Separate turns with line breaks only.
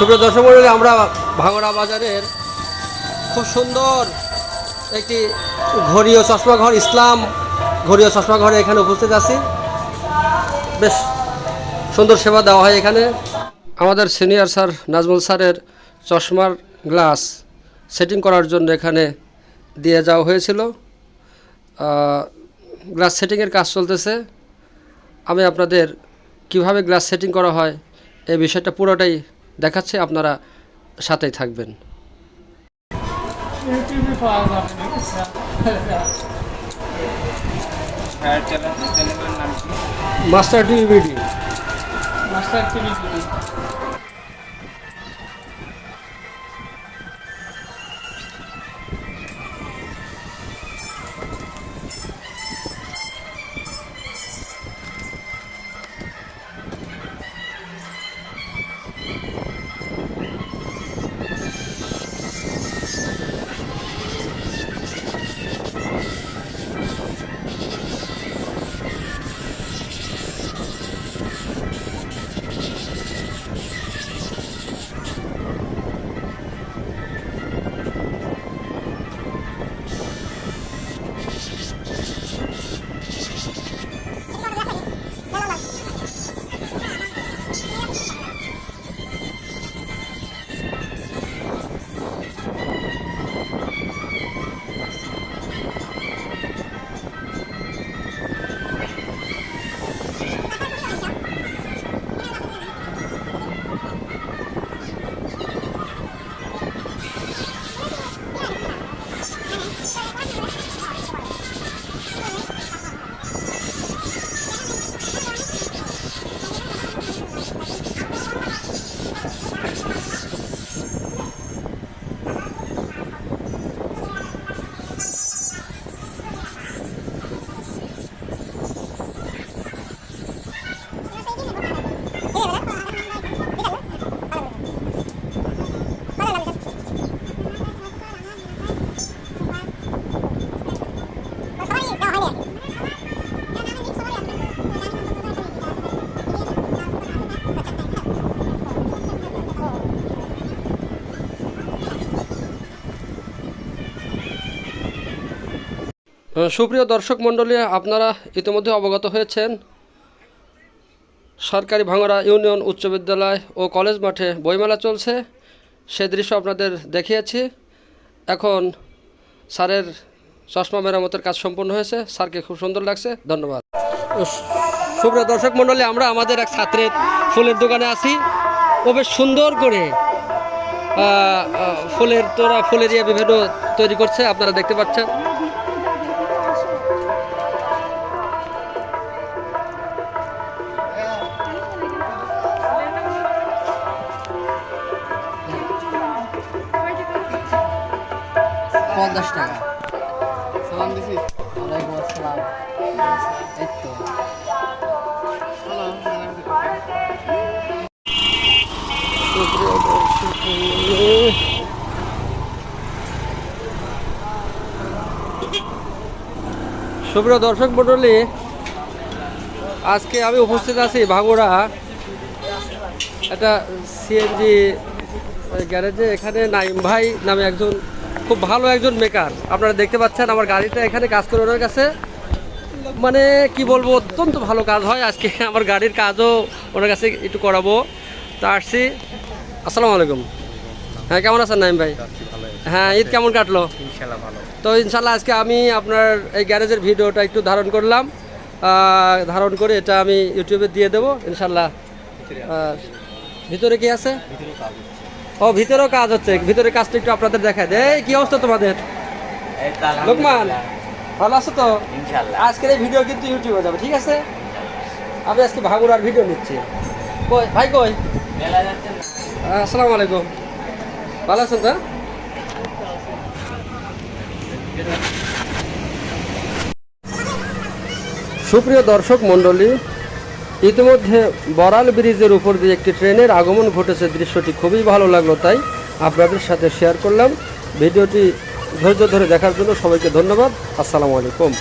সুপ্রিয় দর্শক আমরা ভাঙড়া বাজারের খুব সুন্দর একটি ঘড়ি চশমা ঘর ইসলাম ঘড়ি চশমা ঘরে এখানে উপস্থিত আছি। বেশ সুন্দর সেবা দেওয়া হয় এখানে। আমাদের সিনিয়র স্যার নাজমুল স্যারের চশমার গ্লাস সেটিং করার জন্য এখানে দিয়ে যাওয়া হয়েছিল। গ্লাস সেটিংয়ের কাজ চলতেছে। আমি আপনাদের কীভাবে গ্লাস সেটিং করা হয় এই বিষয়টা পুরোটাই দেখাচ্ছি আপনারা সাথেই থাকবেন।
মাস্টার টিভি কি?
মাস্টার
টিভি ভিডিও
টিভি সুপ্রিয় দর্শক মণ্ডলী, আপনারা ইতিমধ্যে অবগত হয়েছেন, সরকারি ভাঙড়া ইউনিয়ন উচ্চ বিদ্যালয় ও কলেজ মাঠে বইমেলা চলছে। সে দৃশ্য আপনাদের দেখিয়েছি। এখন স্যারের চশমা মেরামতের কাজ সম্পন্ন হয়েছে। স্যারকে খুব সুন্দর লাগছে। ধন্যবাদ। সুপ্রিয় দর্শক মণ্ডলী, আমরা আমাদের এক ছাত্রের ফুলের দোকানে আছি। ও বেশ সুন্দর করে ফুলের তোরা ফুলের ইয়ে বিভিন্ন তৈরি করছে। আপনারা দেখতে পাচ্ছেন। পঞ্চাশ টাকা।
সালাম দিছি।
ওয়ালাইকুম আসসালাম। এই তো সুপ্রিয় দর্শক মণ্ডলী আজকে আমি উপস্থিত আছি ভাঙুড়া একটা সিএনজি গ্যারেজে। এখানে নাইম ভাই নামে একজন খুব ভালো একজন মেকার আপনারা দেখতে পাচ্ছেন আমার গাড়িটা এখানে কাজ করে ওনার কাছে মানে কি বলব অত্যন্ত ভালো কাজ হয় আজকে। আমার গাড়ির কাজও ওনার কাছে একটু করাবো। তা আসছি। আসসালামু আলাইকুম। হ্যাঁ কেমন আছেন নাইম ভাই? হ্যাঁ ঈদ কেমন কাটলো? তো ইনশাল্লাহ আজকে আমি আপনার এই গ্যারেজের ভিডিওটা একটু ধারণ করলাম। ধারণ করে এটা আমি ইউটিউবে দিয়ে দেবো। ইনশাল্লাহ ভিতরে কি আছে। ও ভিতরেও কাজ হচ্ছে। ভিতরে কাজটা একটু আপনাদের দেখায় দেয় কি অবস্থা তোমাদের? লোকমান ভালো আছো তো? আজকের এই ভিডিও কিন্তু ইউটিউবে যাবে ঠিক আছে? আমি আজকে ভাগুড়ার ভিডিও নিচ্ছি। কই ভাই কই? আসসালামু আলাইকুম। ভালো আছেন তো? সুপ্রিয় দর্শক মণ্ডলী ইতিমধ্যে বরাল ব্রিজের উপর দিয়ে একটি ট্রেনের আগমন ঘটেছে। দৃশ্যটি খুবই ভালো লাগল, তাই আপনাদের সাথে শেয়ার করলাম। ভিডিওটি ধৈর্য ধরে দেখার জন্য সবাইকে ধন্যবাদ। আসসালামু আলাইকুম।